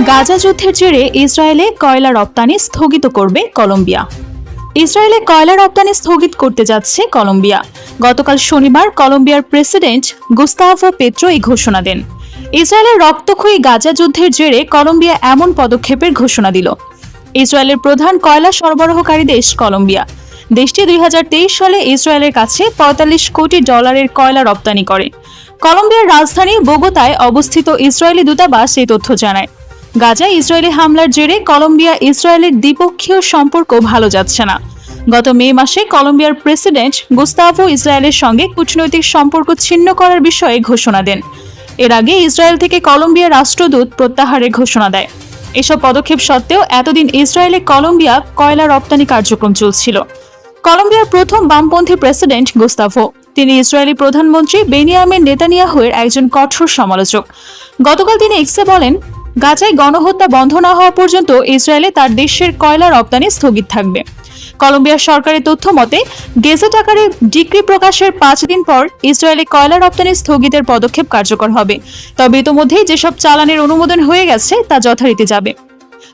গাজা যুদ্ধের জেরে ইসরায়েলে কয়লা রপ্তানি স্থগিত করবে কলম্বিয়া। ইসরায়েলে কয়লা রপ্তানি স্থগিত করতে যাচ্ছে কলম্বিয়া। গতকাল শনিবার কলম্বিয়ার প্রেসিডেন্ট গুস্তাভো পেত্রো এই ঘোষণা দেন। ইসরায়েলের রক্তক্ষয়ী গাজা যুদ্ধের জেরে কলম্বিয়া এমন পদক্ষেপের ঘোষণা দিল। ইসরায়েলের প্রধান কয়লা সরবরাহকারী দেশ কলম্বিয়া। দেশটি দুই হাজার তেইশ সালে ইসরায়েলের কাছে পঁয়তাল্লিশ কোটি ডলারের কয়লা রপ্তানি করে। কলম্বিয়ার রাজধানী বোগোতায় অবস্থিত ইসরায়েলি দূতাবাস এই তথ্য জানায়। গাজায় ইসরায়েলি হামলার জেরে কলম্বিয়া ইসরায়েলের দ্বিপক্ষীয় সম্পর্ক ভালো যাচ্ছে না। গত মে মাসে কলম্বিয়ার প্রেসিডেন্ট গুস্তাভো ইসরায়েলের সঙ্গে কূটনৈতিক সম্পর্ক ছিন্ন করার বিষয়ে ঘোষণা দেন। এর আগে ইসরায়েল থেকে কলম্বিয়ার রাষ্ট্রদূত প্রত্যাহারের ঘোষণা দেয়। এসব পদক্ষেপ সত্ত্বেও এতদিন ইসরায়েলে কলম্বিয়া কয়লা রপ্তানি কার্যক্রম চলছিল। কলম্বিয়ার প্রথম বামপন্থী প্রেসিডেন্ট গুস্তাভো, তিনি ইসরায়েলি প্রধানমন্ত্রী বেনিয়ামিন নেতানিয়াহুয়ের একজন কঠোর সমালোচক। গতকাল তিনি এক্সে বলেন গাজায় গণহত্যা বন্ধ না হওয়া পর্যন্ত ইসরায়েলে তার দেশের কয়লা রপ্তানি স্থগিত থাকবে। কলম্বিয়ার সরকারের তথ্য মতে, গেজেট আকারে ডিক্রি প্রকাশের পাঁচ দিন পর ইসরায়েলে কয়লা রপ্তানি স্থগিতের পদক্ষেপ কার্যকর হবে। তবে ইতোমধ্যেই যেসব চালানের অনুমোদন হয়ে গেছে, তা যথারীতি যাবে।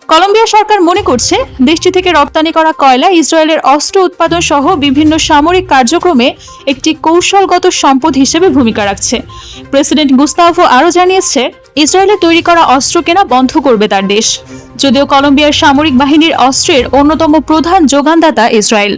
কলম্বিয়া সরকার মনে করছে, দেশটি থেকে রপ্তানি করা কয়লা ইসরায়েলের অস্ত্র উৎপাদন সহ বিভিন্ন সামরিক কার্যক্রমে একটি কৌশলগত সম্পদ হিসেবে ভূমিকা রাখছে। প্রেসিডেন্ট গুস্তাভো আরও জানিয়েছে ইসরায়েলে তৈরি করা অস্ত্র কেনা বন্ধ করবে তার দেশ। যদিও কলম্বিয়ার সামরিক বাহিনীর অস্ত্রের অন্যতম প্রধান যোগানদাতা ইসরায়েল।